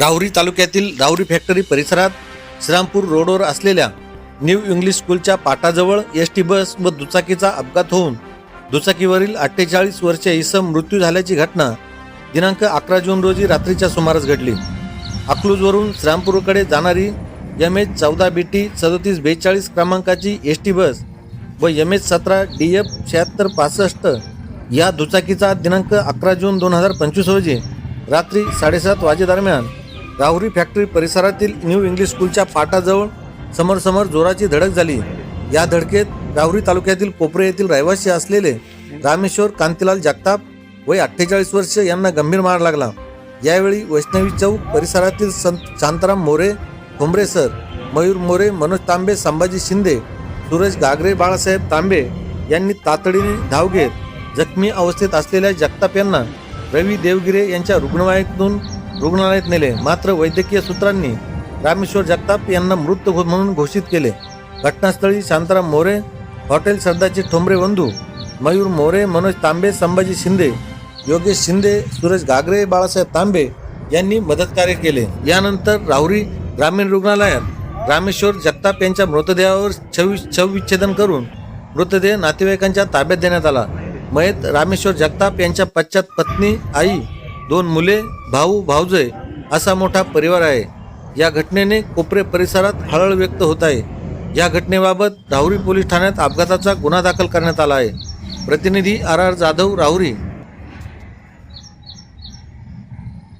राहुरी तालुक्यातील राहुरी फॅक्टरी परिसरात श्रीरामपूर रोडवर असलेल्या न्यू इंग्लिश स्कूलच्या पाटाजवळ एस टी बस व दुचाकीचा अपघात होऊन दुचाकीवरील अठ्ठेचाळीस वर्षीय इसम मृत्यू झाल्याची घटना दिनांक अकरा जून रोजी रात्रीच्या सुमारास घडली. अकलूजवरून श्रीरामपूरकडे जाणारी एम एच चौदा बी टी सदोतीस बेचाळीस क्रमांकाची एस टी बस व एम एच सतरा डी एफ शहात्तर पासष्ट या दुचाकीचा दिनांक अकरा जून दोन हजार पंचवीस रोजी रात्री साडेसात वाजेदरम्यान राहुरी फॅक्टरी परिसरातील न्यू इंग्लिश स्कूलच्या पाटाजवळ समोरसमोर जोराची धडक झाली. या धडकेत राहुरी तालुक्यातील कोपरे येथील रहिवासी असलेले रामेश्वर कांतीलाल जगताप वय अठ्ठेचाळीस वर्ष यांना गंभीर मार लागला. यावेळी वैष्णवी चौक परिसरातील संत शांताराम मोरे ठोंबरे सर मयूर मोरे मनोज तांबे संभाजी शिंदे सुरेश गागरे बाळासाहेब तांबे यांनी तातडीने धाव घेत जखमी अवस्थेत असलेल्या जगताप यांना रवी देवगिरे यांच्या रुग्णवाहिकेतून रुग्णालयात नेले. मात्र वैद्यकीय सूत्रांनी रामेश्वर जगताप यांना मृत म्हणून घोषित केले. घटनास्थळी शांताराम मोरे हॉटेल सरदारचे ठोंबरे बंधू मयूर मोरे मनोज तांबे संभाजी शिंदे योगेश शिंदे सुरेश घागरे बाळासाहेब तांबे यांनी मदतकार्य केले. यानंतर राहुरी ग्रामीण रुग्णालयात रामेश्वर जगताप यांच्या मृतदेहावर छवि शवविच्छेदन करून मृतदेह नातेवाईकांच्या ताब्यात देण्यात आला. मयत रामेश्वर जगताप यांच्या पश्चात पत्नी आई दोन मुले भाऊ भाऊजय असा मोठा परिवार आहे. या घटनेने कोपरे परिसरात हळहळ व्यक्त होत आहे. या घटनेबाबत राहुरी पोलीस ठाण्यात अपघाताचा गुन्हा दाखल करण्यात आला आहे. प्रतिनिधी आर आर जाधव राहुरी.